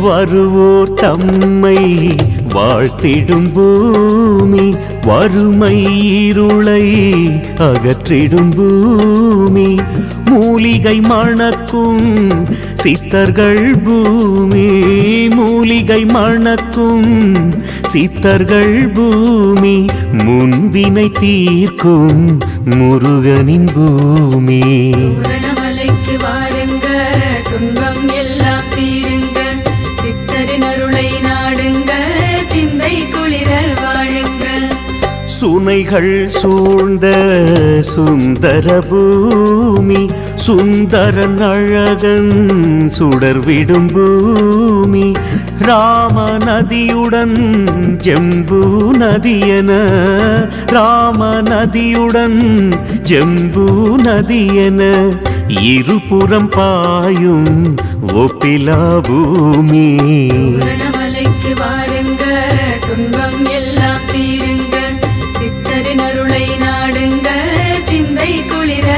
வருவோர் தம்மை வாழ்த்திடும் பூமி வறுமை இருளை அகற்றிடும் பூமி. மூலிகை மணக்கும் சித்தர்கள் பூமி மூலிகை மணக்கும் சித்தர்கள் பூமி. முன்வினை தீர்க்கும் முருகனின் பூமி. வாருங்க துன்பம் எல்லாம் தீரும். அருளை நாடுங்க சிந்தை குளிர வாழுங்க சுனைகள் சூழ்ந்த சுந்தர பூமி சுந்தரன் அழகன் சுடர்விடும் பூமி. ராம நதியுடன் ஜம்பு நதியன ராம நதியுடன் ஜம்பு நதியன இருபுறம் பாயும் ஒப்பிலா பூமி. மலைக்கு வாருங்க துன்பம் எல்லாம் தீருங்க. சித்தரின் அருளை நாடுங்க சிந்தை குளிர